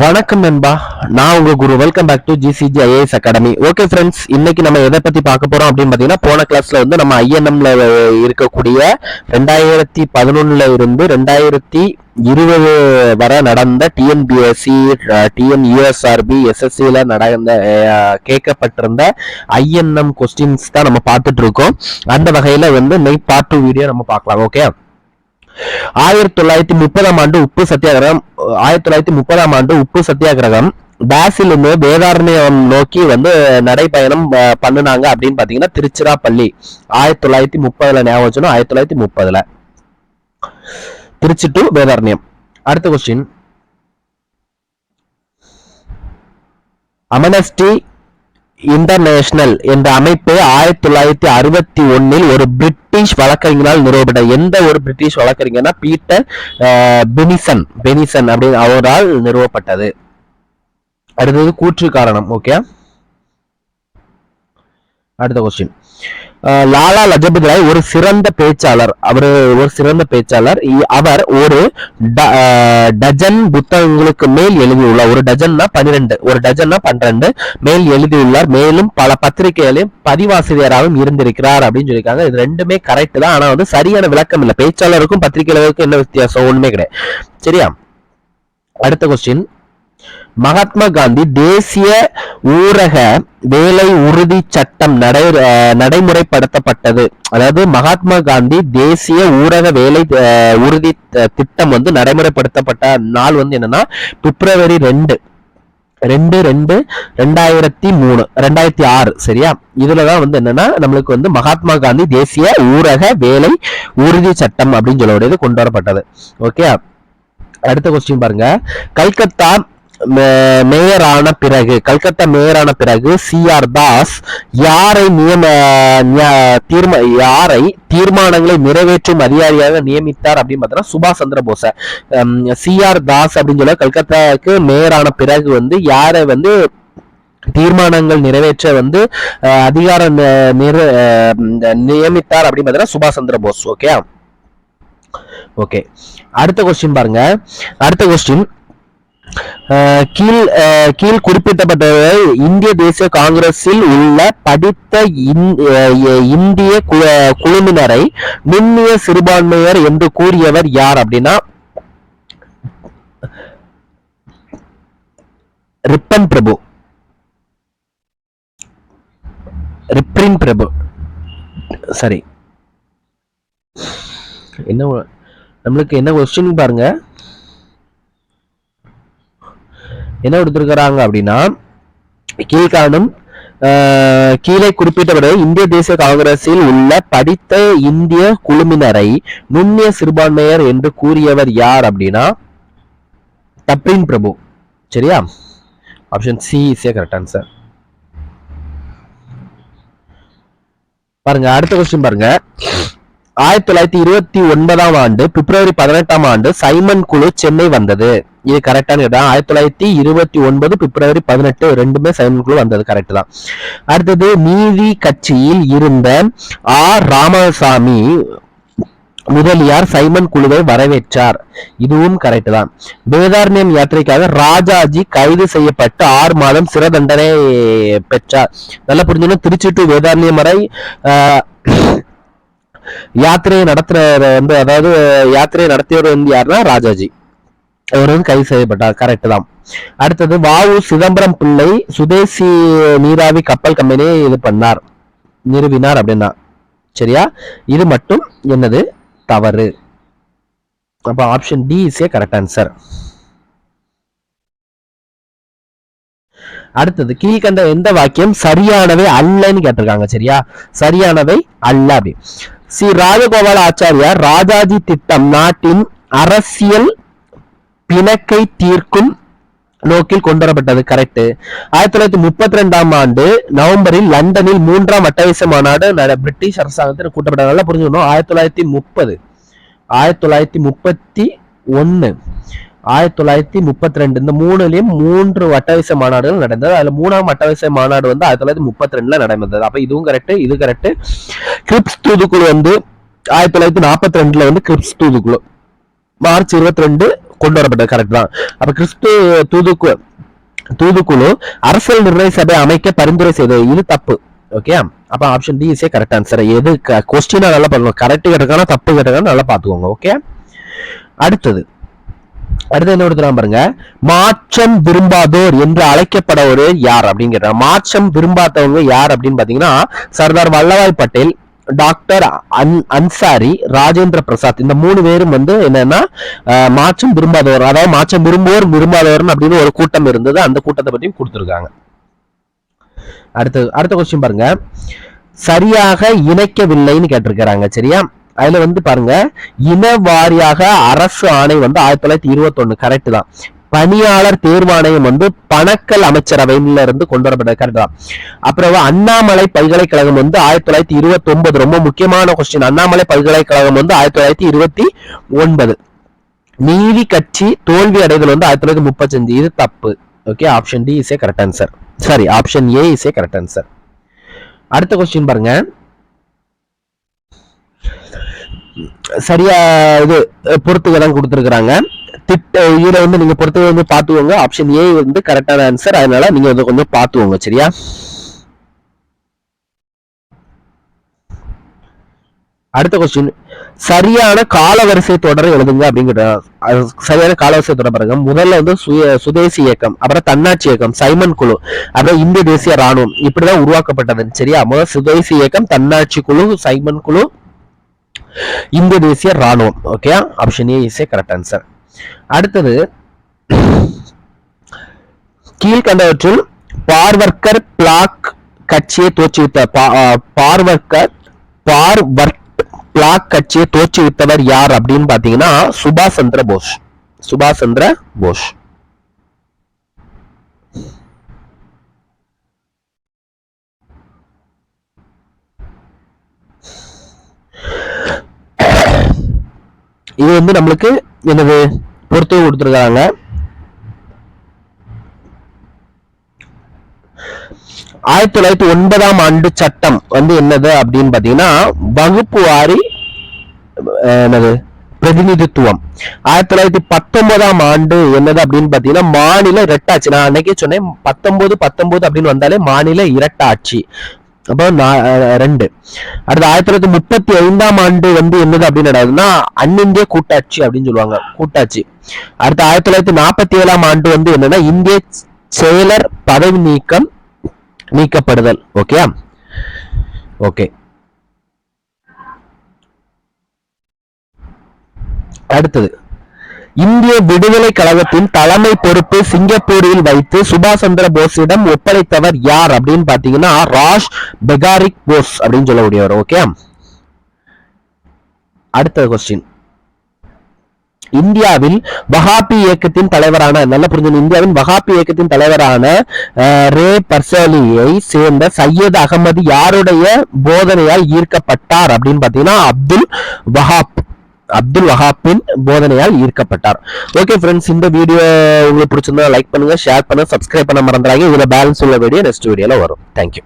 வணக்கம் நண்பா. நான் உங்க குரு. Welcome back to GCG IAS academy okay friends இன்னைக்கு நம்ம எதை பத்தி பார்க்க போறோம் அப்படின்னு பாத்தீங்கன்னா போன கிளாஸ்ல வந்து நம்ம ஐஎன்எம்ல இருக்கக்கூடிய ரெண்டாயிரத்தி பதினொன்னுல இருந்து ரெண்டாயிரத்தி இருபது வரை நடந்த டிஎன்பிஎஸ்சி டிஎன் யூஎஸ்ஆர்பி எஸ்எஸ்சியில் நடந்த கேட்கப்பட்டிருந்த ஐஎன்எம் கொஸ்டின்ஸ் தான் நம்ம பார்த்துட்டு இருக்கோம். அந்த வகையில் வந்து மெய் பார்ட் டூ வீடியோ நம்ம பார்க்கலாம். ஓகே ஆயிரத்தி தொள்ளாயிரத்தி முப்பதாம் ஆண்டு உப்பு சத்தியாகிரகம் ஆயிரத்தி தொள்ளாயிரத்தி முப்பதாம் ஆண்டு உப்பு சத்தியாகிரகம் டேஸிலிருந்து வேதாரண்யம் நோக்கி வந்து நடைப்பயணம் பண்ணினாங்க பண்ணுனாங்க அப்படின்னு பாத்தீங்கன்னா திருச்சிராப்பள்ளி. ஆயிரத்தி தொள்ளாயிரத்தி முப்பதுல ஞாபகம் ஆயிரத்தி தொள்ளாயிரத்தி முப்பதுல. திருச்சி டு வேதாரண்யம். அடுத்த கொஸ்டின் அமனஸ்டி இன்டர்நேஷனல் என்ற அமைப்பு ஆயிரத்தி தொள்ளாயிரத்தி அறுபத்தி ஒன்னில் ஒரு பிரிட்டிஷ் வழக்கறிஞரால் நிறுவப்பட்ட எந்த ஒரு பிரிட்டிஷ் வழக்கறிஞர்னா பீட்டர் அஹ், பெனிசன் பெனிசன் அப்படின்னு அவரால் நிறுவப்பட்டது. அடுத்தது கூற்று காரணம் ஓகே அடுத்த கொஸ்டின் லாலா லஜபதி ராய் ஒரு சிறந்த பேச்சாளர். அவர் ஒரு சிறந்த பேச்சாளர். அவர் ஒரு ட- டஜன் புத்தகங்களுக்கு மேல் எழுதியுள்ளார். ஒரு டஜன்னா பன்னிரெண்டு ஒரு டஜன்னா பன்னிரெண்டு மேல் எழுதியுள்ளார். மேலும் பல பத்திரிகைகளையும் பதிவாசிரியராகவும் இருந்திருக்கிறார் அப்படின்னு சொல்லியிருக்காங்க. இது ரெண்டுமே கரெக்ட் தான். ஆனா வந்து சரியான விளக்கம் இல்லை. பேச்சாளருக்கும் பத்திரிகையாளருக்கும் என்ன வித்தியாசம்? ஒண்ணுமே கிடையாது. சரியா? அடுத்த கொஸ்டின் மகாத்மா காந்தி தேசிய ஊரக வேலை உறுதி சட்டம் நடை நடைமுறைப்படுத்தப்பட்டது. அதாவது மகாத்மா காந்தி தேசிய ஊரக வேலை உறுதி திட்டம் வந்து நடைமுறைப்படுத்தப்பட்ட நாள் வந்து என்னன்னா பிப்ரவரி ரெண்டு. ரெண்டு ரெண்டு ரெண்டாயிரத்தி மூணு ரெண்டாயிரத்தி ஆறு. சரியா? இதுலதான் வந்து என்னன்னா நம்மளுக்கு வந்து மகாத்மா காந்தி தேசிய ஊரக வேலை உறுதி சட்டம் அப்படின்னு சொல்லக்கூடியது கொண்டு வரப்பட்டது. ஓகே? அடுத்த கொஸ்டின் பாருங்க. கல்கத்தா மே- மேயரான பிறகு கல்கத்தா மேயரான பிறகு சி ஆர் தாஸ் யாரை நியம நிய- தீர்மா யாரை தீர்மானங்களை நிறைவேற்றும் அதிகாரியாக நியமித்தார் அப்படின்னு பார்த்தோன்னா சுபாஷ் சந்திர போஸ. சி ஆர் தாஸ் அப்படின்னு சொல்ல கல்கத்தாவுக்கு மேயரான பிறகு வந்து யாரை வந்து தீர்மானங்கள் நிறைவேற்ற வந்து அதிகாரம் நி- நிற- நியமித்தார் அப்படின்னு பார்த்தீங்கன்னா சுபாஷ் சந்திர போஸ் ஓகே ஓகே அடுத்த கொஸ்டின் பாருங்க. அடுத்த கொஸ்டின் கீழ் அஹ், கீழ் குறிப்பிட்டப்பட்டவை இந்திய தேசிய காங்கிரஸில் உள்ள படித்த இந்- இந்திய குழுவினரை நுண்ணிய சிறுபான்மையர் என்று கூறியவர் யார் அப்படின்னா ரிப்பன் பிரபு. ரிப்ரின் பிரபு. சரி. என்ன நம்மளுக்கு என்ன கொஸ்டின் பாருங்க. என்ன கொடுத்துருக்குறாங்க அப்படின்னா கீழ்காணும் கீழே குறிப்பிட்டபடி இந்திய தேசிய காங்கிரஸில் உள்ள படித்த இந்திய குழுமினரை நுண்ணிய சிறுபான்மையர் என்று கூறியவர் யார் அப்படின்னா தப்ரின் பிரபு. சரியா? Option C is correct answer பாருங்க அடுத்த கொஸ்டின் பாருங்க. ஆயிரத்தி தொள்ளாயிரத்தி இருபத்தி ஒன்பதாம் ஆண்டு பிப்ரவரி பதினெட்டாம் ஆண்டு சைமன் குழு சென்னை வந்தது. இது கரெக்டான இடம் ஆயிரத்தி தொள்ளாயிரத்தி இருபத்தி ஒன்பது பிப்ரவரி பதினெட்டு ரெண்டுமே சைமன் குழு வந்தது கரெக்ட் தான். அடுத்தது நீதி கட்சியில் இருந்த ஆர் ராமசாமி முதலியார் சைமன் குழுவை வரவேற்றார். இதுவும் கரெக்ட் தான். வேதாரண்யம் யாத்திரைக்காக ராஜாஜி கைது செய்யப்பட்டு ஆறு மாதம் சிறை தண்டனை பெற்றார். நல்லா புரிஞ்சுன்னா திருச்சி டு வேதாரண்யம் வரை ஆஹ், யாத்திரையை நடத்துற வந்து அதாவது யாத்திரையை நடத்தியவர் வந்து யாருன்னா ராஜாஜி. அவர் வந்து கைது செய்யப்பட்டார். கரெக்ட் தான். அடுத்தது வாவு சிதம்பரம் பிள்ளை சுதேசி நீராவி கப்பல் கம்பெனியை இது பண்ணார். நிறுவினார் அப்படின்னா. சரியா? இது மட்டும் என்னது? தவறு. அப்ப option D is a correct answer அடுத்தது கீழ்கண்ட எந்த வாக்கியம் சரியானவை அல்லன்னு கேட்டிருக்காங்க. சரியா? சரியானவை அல்ல அப்படி. ஸ்ரீ ராஜகோபால ஆச்சாரியார் ராஜாஜி திட்டம் நாட்டின் அரசியல் பிணக்கை தீர்க்கும் நோக்கில் கொண்டு வரப்பட்டது கரெக்ட் ஆயிரத்தி தொள்ளாயிரத்தி முப்பத்தி ரெண்டாம் ஆண்டு நவம்பரில் லண்டனில் மூன்றாம் வட்டவிச மாநாடு நட- பிரிட்டிஷ் அரசாங்கத்தில் கூட்டப்பட்டது. நல்லா புரிஞ்சுக்கணும். ஆயிரத்தி தொள்ளாயிரத்தி முப்பது. ஆயிரத்தி தொள்ளாயிரத்தி முப்பத்தி ஒன்னு ஆயிரத்தி தொள்ளாயிரத்தி முப்பத்தி ரெண்டு இந்த மூணுலயும் மூன்று வட்டவிசை மாநாடுகள் நடந்தது. அதுல மூணாம் வட்டவிசை மாநாடு வந்து ஆயிரத்தி தொள்ளாயிரத்தி முப்பத்தி ரெண்டுல நடந்தது. அப்ப இதுவும் கரெக்ட் இது கரெக்ட் கிரிப்ஸ் தூதுக்குழு வந்து ஆயிரத்தி தொள்ளாயிரத்தி நாற்பத்தி ரெண்டுல வந்து கிரிப்ஸ் தூதுக்குழு. மார்ச் இருபத்தி ரெண்டு கொண்டு வரப்பட்டது கரெக்ட் தான். அப்ப கிறிஸ்து தூதுக்கு தூதுக்குழு அரசியல் நிர்ணய சபை அமைக்க பரிந்துரை செய்தது. இது தப்பு. ஓகே அப்ப option D is correct answer எது கொஸ்டினா நல்லா பண்ணுவோம் கரெக்ட் கேட்டிருக்கானா தப்பு கேட்டிருக்கானா நல்லா பாத்துக்கோங்க ஓகே அடுத்தது அடுத்து என்ன ஒருத்தர் பாருங்க? மாற்றம் விரும்பாதோர் என்று அழைக்கப்படவர் யார் அப்படிங்கிற மாற்றம் விரும்பாதவங்க யார் அப்படின்னு பாத்தீங்கன்னா சர்தார் வல்லபாய் பட்டேல் டாக்டர் அன் அன்சாரி ராஜேந்திர பிரசாத். இந்த மூணு பேரும் வந்து என்னன்னா மாற்றம் விரும்பாதவர் அதாவது மாற்றம் விரும்புவோர் விரும்பாதவர் அப்படின்னு ஒரு கூட்டம் இருந்தது. அந்த கூட்டத்தை பற்றியும் கொடுத்துருக்காங்க. அடுத்து அடுத்த கொஸ்டின் பாருங்க. சரியாக இணைக்கவில்லைன்னு கேட்டிருக்கிறாங்க சரியா? அதுல வந்து பாருங்க இன வாரியாக அரசு ஆணை வந்து ஆயிரத்தி தொள்ளாயிரத்தி இருபத்தி ஒண்ணு கரெக்ட் தான். பணியாளர் தேர்வாணையம் வந்து பணக்கல் அமைச்சரவையில இருந்து கொண்டு வரப்பட்டது கரெக்ட் தான். அப்புறம் அண்ணாமலை பல்கலைக்கழகம் வந்து ஆயிரத்தி தொள்ளாயிரத்தி இருபத்தி ஒன்பது ரொம்ப முக்கியமான கொஸ்டின் அண்ணாமலை பல்கலைக்கழகம் வந்து ஆயிரத்தி தொள்ளாயிரத்தி இருபத்தி ஒன்பது. நீதி கட்சி தோல்வி அடைதல் வந்து ஆயிரத்தி தொள்ளாயிரத்தி முப்பத்தஞ்சு. இது தப்பு. Okay option D is a correct answer sorry option A is a correct answer அடுத்த கொஸ்டின் பாருங்க. சரியா இது பொறுத்துக்க தான் கொடுத்துருக்குறாங்க. திட்ட இதில் வந்து நீங்கள் பொறுத்துக்க வந்து பார்த்துக்கோங்க ஆப்ஷன் ஏ வந்து கரெக்டான ஆன்சர் அதனால நீங்கள் வந்து கொஞ்சம் பார்த்துக்கோங்க சரியா? அடுத்த கொஸ்டின் சரியான காலவரிசை தொடர் எழுதுங்க அப்படிங்கிற சரியான காலவரிசை தொடர் பாருங்க. முதல்ல வந்து சுய சுதேசி இயக்கம் அப்புறம் தன்னாட்சி இயக்கம் சைமன் குழு அப்புறம் இந்திய தேசிய ராணுவம் இப்படிதான் உருவாக்கப்பட்டது சரியா? முதல் சுதேசி இயக்கம் தன்னாட்சி குழு சைமன் குழு இந்திய தேசிய ராணுவம் okay option A is a correct answer அடுத்தது கீழ்கண்டவற்றில் பார்வர்க்கர் பிளாக் கட்சியை தோற்றுவித்த பார்வர்க்கர் பார்வர்க் பிளாக் கட்சியை தோற்றுவித்தவர் யார் அப்படின்னு பாத்தீங்கன்னா சுபாஷ் சந்திர போஸ். சுபாஷ் சந்திர போஸ். இது வந்து நம்மளுக்கு என்னது பொறுத்து கொடுத்துருக்காங்க. ஆயிரத்தி தொள்ளாயிரத்தி ஒன்பதாம் ஆண்டு சட்டம் வந்து என்னது அப்படின்னு பாத்தீங்கன்னா வகுப்பு வாரி என்னது பிரதிநிதித்துவம். ஆயிரத்தி தொள்ளாயிரத்தி பத்தொன்பதாம் ஆண்டு என்னது அப்படின்னு பாத்தீங்கன்னா மாநில இரட்டாட்சி. நான் அன்னைக்கே சொன்னேன் பத்தொன்பது பத்தொன்பது அப்படின்னு வந்தாலே மாநில இரட்டாட்சி. அப்போ நா- அஹ், ரெண்டு. அடுத்து ஆயிரத்தி தொள்ளாயிரத்தி முப்பத்தி ஐந்தாம் ஆண்டு வந்து என்னது அப்படின்னு நடக்குதுன்னா அன்னிந்திய கூட்டாட்சி அப்படின்னு சொல்லுவாங்க. கூட்டாட்சி. அடுத்து ஆயிரத்தி தொள்ளாயிரத்தி நாற்பத்தி ஏழாம் ஆண்டு வந்து என்னன்னா இந்திய செயலர் பதவி நீக்கம் நீக்கப்படுதல். ஓகே? ஓகே. அடுத்தது. இந்திய விடுதலை கழகத்தின் தலைமை பொறுப்பு சிங்கப்பூரில் வைத்து சுபாஷ் சந்திர போஸிடம் ஒப்படைத்தவர் யார் அப்படின்னு பாத்தீங்கன்னா ராஷ் பெகாரிக் போஸ் அப்படின்னு சொல்லக்கூடியவர் ஓகே அடுத்த கொஸ்டின் இந்தியாவில் வஹாபி இயக்கத்தின் தலைவரான நல்ல புரிஞ்சு இந்தியாவின் வஹாபி இயக்கத்தின் தலைவரான ரே பர்சலியை சேர்ந்த சையத் அகமது யாருடைய போதனையால் ஈர்க்கப்பட்டார் அப்படின்னு பாத்தீங்கன்னா அப்துல் வஹாப். அப்துல் வஹாப்பின் போதனையால் ஈர்க்கப்பட்டார். ஓகே ஃப்ரெண்ட்ஸ் இந்த வீடியோ உங்களுக்கு பிடிச்சிருந்தா லைக் பண்ணுங்க ஷேர் பண்ணுங்க சப்ஸ்கிரைப் பண்ண மறந்துடாங்க இதுல பேலன்ஸ் உள்ள வீடியோ நெக்ஸ்ட் வீடியோல வரும். தேங்க்யூ